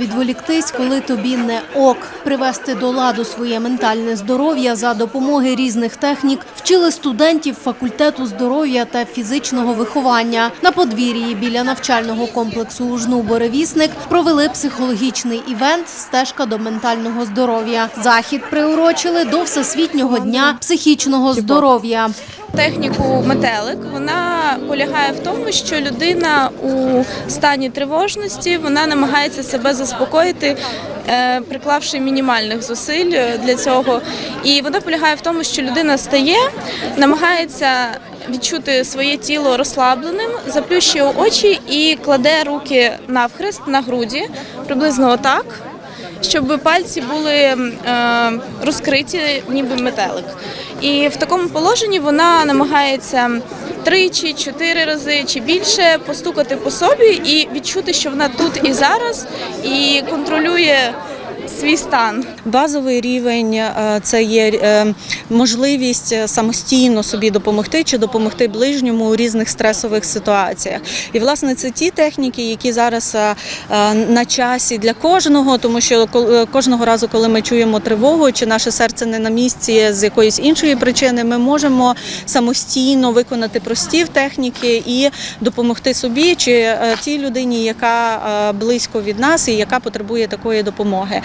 Відволіктись, коли тобі не ок, привести до ладу своє ментальне здоров'я за допомоги різних технік вчили студентів факультету здоров'я та фізичного виховання. На подвір'ї біля навчального комплексу ужну Боревісник провели психологічний івент Стежка до ментального здоров'я. Захід приурочили до всесвітнього дня психічного здоров'я. Техніку метелик вона полягає в тому, що людина у стані тривожності вона намагається себе заспокоїти, е, приклавши мінімальних зусиль для цього. І вона полягає в тому, що людина стає, намагається відчути своє тіло розслабленим, заплющує очі і кладе руки навхрест на груді, приблизно отак щоб пальці були е, розкриті, ніби метелик. І в такому положенні вона намагається тричі, чотири рази чи більше постукати по собі і відчути, що вона тут і зараз, і контролює свій стан. Базовий рівень е, це є е, можливість е, самостійно собі допомогти чи допомогти ближньому у різних стресових ситуаціях. І власне це ті техніки, які зараз на часі для кожного, тому що кожного разу, коли ми чуємо тривогу, чи наше серце не на місці з якоїсь іншої причини, ми можемо самостійно виконати прості техніки і допомогти собі чи тій людині, яка близько від нас і яка потребує такої допомоги.